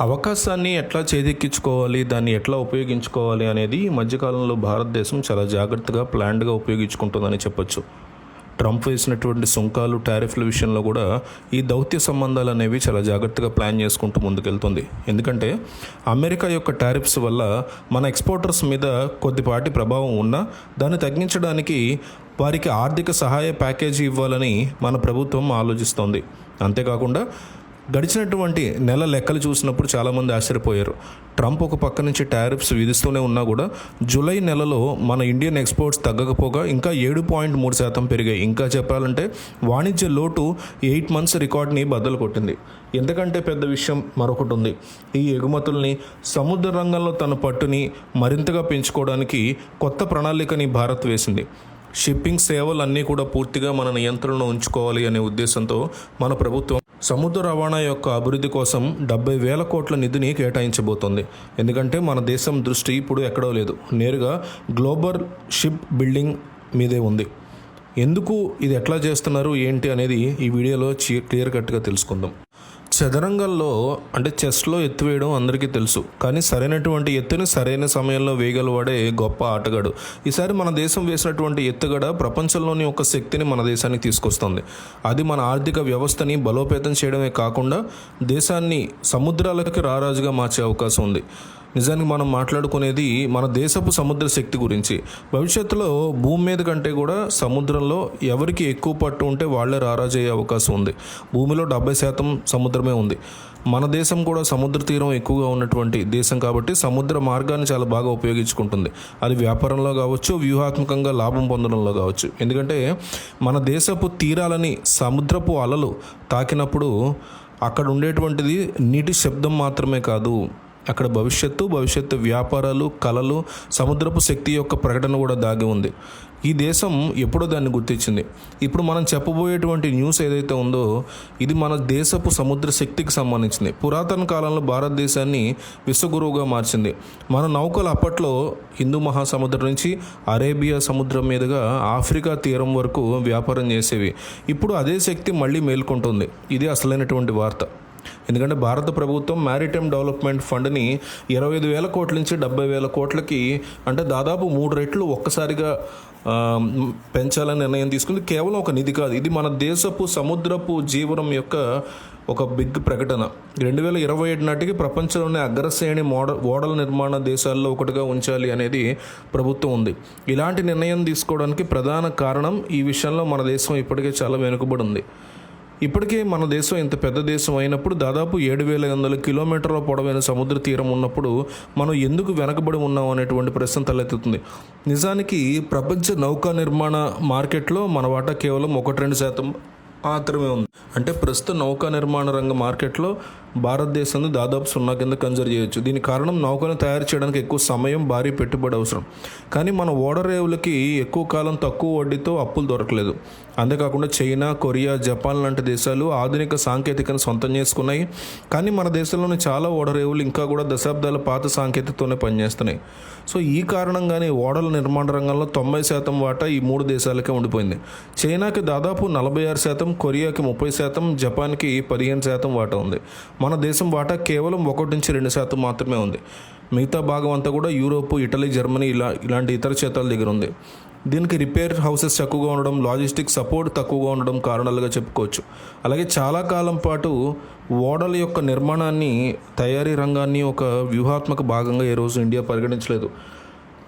అవకాశాన్ని ఎట్లా చేదిక్కించుకోవాలి దాన్ని ఎట్లా ఉపయోగించుకోవాలి అనేది ఈ మధ్యకాలంలో భారతదేశం చాలా జాగ్రత్తగా ప్లాన్డ్గా ఉపయోగించుకుంటుందని చెప్పొచ్చు. ట్రంప్ వేసినటువంటి సుంకాలు టారిఫ్ల విషయంలో కూడా ఈ దౌత్య సంబంధాలు అనేవి చాలా జాగ్రత్తగా ప్లాన్ చేసుకుంటూ ముందుకెళ్తుంది. ఎందుకంటే అమెరికా యొక్క టారిఫ్స్ వల్ల మన ఎక్స్పోర్టర్స్ మీద కొద్దిపాటి ప్రభావం ఉన్నా దాన్ని తగ్గించడానికి వారికి ఆర్థిక సహాయ ప్యాకేజీ ఇవ్వాలని మన ప్రభుత్వం ఆలోచిస్తోంది. అంతేకాకుండా గడిచినటువంటి నెల లెక్కలు చూసినప్పుడు చాలామంది ఆశ్చర్యపోయారు. ట్రంప్ ఒక పక్క నుంచి టారిఫ్స్ విధిస్తూనే ఉన్నా కూడా జూలై నెలలో మన ఇండియన్ ఎక్స్పోర్ట్స్ తగ్గకపోగా ఇంకా ఏడు పాయింట్ మూడు శాతం పెరిగాయి. ఇంకా చెప్పాలంటే వాణిజ్య లోటు ఎయిట్ మంత్స్ రికార్డ్ని బద్దలు కొట్టింది. ఎందుకంటే పెద్ద విషయం మరొకటి ఉంది. ఈ ఎగుమతుల్ని సముద్ర రంగంలో తన పట్టుని మరింతగా పెంచుకోవడానికి కొత్త ప్రణాళికని భారత్ వేసింది. షిప్పింగ్ సేవలు అన్నీ కూడా పూర్తిగా మన నియంత్రణలో ఉంచుకోవాలి అనే ఉద్దేశంతో మన ప్రభుత్వం సముద్ర రవాణా యొక్క అభివృద్ధి కోసం డెబ్బై వేల కోట్ల నిధిని కేటాయించబోతోంది. ఎందుకంటే మన దేశం దృష్టి ఇప్పుడు ఎక్కడో లేదు. నేరుగా గ్లోబల్ షిప్ బిల్డింగ్ మీదే ఉంది. ఎందుకు ఇది ఎట్లా చేస్తున్నారు ఏంటి అనేది ఈ వీడియోలో క్లియర్ కట్గా తెలుసుకుందాం. చదరంగంలో అంటే చెస్లో ఎత్తు వేయడం అందరికీ తెలుసు. కానీ సరైనటువంటి ఎత్తుని సరైన సమయంలో వేయగలవాడే గొప్ప ఆటగాడు. ఈసారి మన దేశం వేసినటువంటి ఎత్తుగడ ప్రపంచంలోని ఒక శక్తిని మన దేశానికి తీసుకొస్తుంది. అది మన ఆర్థిక వ్యవస్థని బలోపేతం చేయడమే కాకుండా దేశాన్ని సముద్రాలకి రారాజుగా మార్చే అవకాశం ఉంది. నిజానికి మనం మాట్లాడుకునేది మన దేశపు సముద్ర శక్తి గురించి. భవిష్యత్తులో భూమి మీద కంటే కూడా సముద్రంలో ఎవరికి ఎక్కువ పట్టు ఉంటే వాళ్ళే రారాజయ్యే అవకాశం ఉంది. భూమిలో డెబ్బై శాతం సముద్రమే ఉంది. మన దేశం కూడా సముద్ర తీరం ఎక్కువగా ఉన్నటువంటి దేశం కాబట్టి సముద్ర మార్గాన్ని చాలా బాగా ఉపయోగించుకుంటుంది. అది వ్యాపారంలో కావచ్చు వ్యూహాత్మకంగా లాభం పొందడంలో కావచ్చు. ఎందుకంటే మన దేశపు తీరాలని సముద్రపు అలలు తాకినప్పుడు అక్కడ ఉండేటువంటిది నీటి శబ్దం మాత్రమే కాదు. అక్కడ భవిష్యత్తు భవిష్యత్తు వ్యాపారాలు కళలు సముద్రపు శక్తి యొక్క ప్రకటన కూడా దాగి ఉంది. ఈ దేశం ఎప్పుడో దాన్ని గుర్తించింది. ఇప్పుడు మనం చెప్పబోయేటువంటి న్యూస్ ఏదైతే ఉందో ఇది మన దేశపు సముద్ర శక్తికి సంబంధించింది. పురాతన కాలంలో భారతదేశాన్ని విశ్వగురువుగా మార్చింది. మన నౌకలు అప్పట్లో హిందూ మహాసముద్రం నుంచి అరేబియా సముద్రం మీదుగా ఆఫ్రికా తీరం వరకు వ్యాపారం చేసేవి. ఇప్పుడు అదే శక్తి మళ్ళీ మేల్కొంటుంది. ఇది అసలైనటువంటి వార్త. ఎందుకంటే భారత ప్రభుత్వం మ్యారిటైమ్ డెవలప్మెంట్ ఫండ్ని ఇరవై ఐదు వేల కోట్ల నుంచి డెబ్బై వేల కోట్లకి అంటే దాదాపు మూడు రెట్లు ఒక్కసారిగా పెంచాలని నిర్ణయం తీసుకుంది. కేవలం ఒక నిధి కాదు. ఇది మన దేశపు సముద్రపు జీవనం యొక్క ఒక బిగ్ ప్రకటన. రెండు వేల ఇరవై ఏడు నాటికి ప్రపంచంలోనే అగ్రశ్రేణి మోడ ఓడల నిర్మాణ దేశాల్లో ఒకటిగా ఉంచాలి అనేది ప్రభుత్వం ఉంది. ఇలాంటి నిర్ణయం తీసుకోవడానికి ప్రధాన కారణం ఈ విషయంలో మన దేశం ఇప్పటికే చాలా వెనుకబడి ఉంది. ఇప్పటికే మన దేశం ఇంత పెద్ద దేశం అయినప్పుడు దాదాపు ఏడు వేల వందల కిలోమీటర్ల పొడవైన సముద్ర తీరం ఉన్నప్పుడు మనం ఎందుకు వెనకబడి ఉన్నాం అనేటువంటి ప్రశ్న తలెత్తుతుంది. నిజానికి ప్రపంచ నౌకా నిర్మాణ మార్కెట్లో మన వాటా కేవలం ఒకటి రెండు శాతం మాత్రమే ఉంది. అంటే ప్రస్తుత నౌకా నిర్మాణ రంగ మార్కెట్లో భారతదేశంలో దాదాపు సున్నా కింద కన్జర్వ్ చేయొచ్చు. దీని కారణం నౌకను తయారు చేయడానికి ఎక్కువ సమయం భారీ పెట్టుబడి అవసరం. కానీ మన ఓడరేవులకి ఎక్కువ కాలం తక్కువ వడ్డీతో అప్పులు దొరకలేదు. అంతేకాకుండా చైనా కొరియా జపాన్ లాంటి దేశాలు ఆధునిక సాంకేతికను సొంతం చేసుకున్నాయి. కానీ మన దేశంలోని చాలా ఓడరేవులు ఇంకా కూడా దశాబ్దాల పాత సాంకేతికతోనే పనిచేస్తున్నాయి. సో ఈ కారణంగానే ఓడల నిర్మాణ రంగంలో తొంభై శాతం వాటా ఈ మూడు దేశాలకే ఉండిపోయింది. చైనాకి దాదాపు నలభై ఆరు శాతం కొరియాకి ముప్పై శాతం జపాన్కి పదిహేను శాతం వాటా ఉంది. మన దేశం వాటా కేవలం ఒకటి నుంచి రెండు శాతం మాత్రమే ఉంది. మిగతా భాగం అంతా కూడా యూరోప్ ఇటలీ జర్మనీ ఇలా ఇలాంటి ఇతర చేతాల దగ్గర ఉంది. దీనికి రిపేర్ హౌసెస్ తక్కువగా ఉండడం లాజిస్టిక్ సపోర్ట్ తక్కువగా ఉండడం కారణాలుగా చెప్పుకోవచ్చు. అలాగే చాలా కాలం పాటు ఓడల యొక్క నిర్మాణాన్ని తయారీ రంగాన్ని ఒక వ్యూహాత్మక భాగంగా ఏ రోజు ఇండియా పరిగణించలేదు.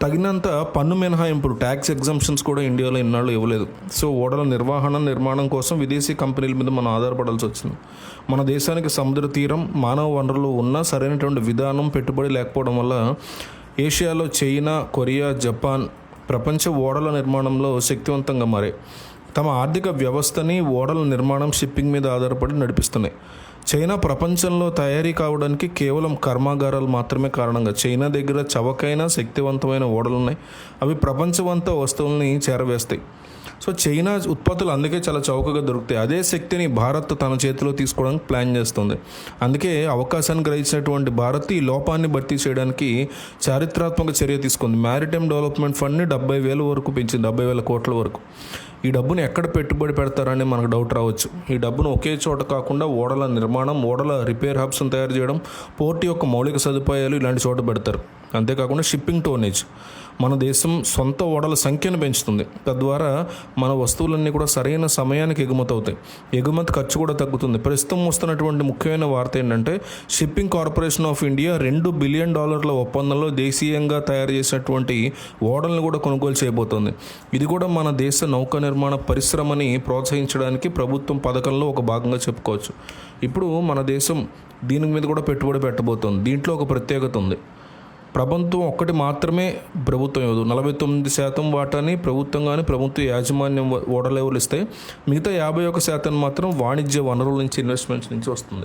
తగినంత పన్ను మినహాయింపులు. ట్యాక్స్ ఎగ్జామ్షన్స్ కూడా ఇండియాలో ఇన్నాళ్ళు ఇవ్వలేదు. సో ఓడల నిర్వహణ నిర్మాణం కోసం విదేశీ కంపెనీల మీద మనం ఆధారపడాల్సి వచ్చింది. మన దేశానికి సముద్ర తీరం మానవ వనరులు ఉన్నా సరైనటువంటి విధానం పెట్టుబడి లేకపోవడం వల్ల ఏషియాలో చైనా కొరియా జపాన్ ప్రపంచ ఓడల నిర్మాణంలో శక్తివంతంగా మారాయి. తమ ఆర్థిక వ్యవస్థని ఓడల నిర్మాణం షిప్పింగ్ మీద ఆధారపడి నడిపిస్తున్నాయి. చైనా ప్రపంచంలో తయారీ కావడానికి కేవలం కర్మాగారాలు మాత్రమే కారణంగా చైనా దగ్గర చవకైన శక్తివంతమైన ఓడలు ఉన్నాయి అవి ప్రపంచమంతా వస్తువుల్ని చేరవేస్తాయి. సో చైనా ఉత్పత్తులు అందుకే చాలా చౌకగా దొరుకుతాయి. అదే శక్తిని భారత్ తన చేతిలో తీసుకోవడానికి ప్లాన్ చేస్తుంది. అందుకే అవకాశాన్ని గ్రహించినటువంటి భారత్ ఈ లోపాన్ని భర్తీ చేయడానికి చారిత్రాత్మక చర్య తీసుకుంది. మ్యారిటైమ్ డెవలప్మెంట్ ఫండ్ని డెబ్బై వేల వరకు పెంచింది. డెబ్బై వేల కోట్ల వరకు. ఈ డబ్బును ఎక్కడ పెట్టుబడి పెడతారని మనకు డౌట్ రావచ్చు. ఈ డబ్బును ఒకే చోట కాకుండా ఓడల నిర్మాణం ఓడల రిపేర్ హబ్స్ను తయారు చేయడం పోర్టు యొక్క మౌలిక సదుపాయాలు ఇలాంటి చోట పెడతారు. అంతేకాకుండా షిప్పింగ్ టోనేజ్ మన దేశం సొంత ఓడల సంఖ్యను పెంచుతుంది. తద్వారా మన వస్తువులన్నీ కూడా సరైన సమయానికి ఎగుమతి అవుతాయి ఎగుమతి ఖర్చు కూడా తగ్గుతుంది. ప్రస్తుతం వస్తున్నటువంటి ముఖ్యమైన వార్త ఏంటంటే షిప్పింగ్ కార్పొరేషన్ ఆఫ్ ఇండియా రెండు బిలియన్ డాలర్ల ఒప్పందంలో దేశీయంగా తయారు చేసినటువంటి ఓడలను కూడా కొనుగోలు చేయబోతోంది. ఇది కూడా మన దేశ నౌక నిర్మాణ పరిశ్రమని ప్రోత్సహించడానికి ప్రభుత్వం పథకంలో ఒక భాగంగా చెప్పుకోవచ్చు. ఇప్పుడు మన దేశం దీని మీద కూడా పెట్టుబడి పెట్టబోతోంది. దీంట్లో ఒక ప్రత్యేకత ఉంది. ప్రభుత్వం ఒక్కటి మాత్రమే ప్రభుత్వం ఇవ్వదు. నలభై తొమ్మిది శాతం వాటాని ప్రభుత్వం కానీ ప్రభుత్వ యాజమాన్యం ఓడలేవులు ఇస్తాయి మిగతా యాభై ఒక శాతం మాత్రం వాణిజ్య వనరుల నుంచి ఇన్వెస్ట్మెంట్స్ నుంచి వస్తుంది.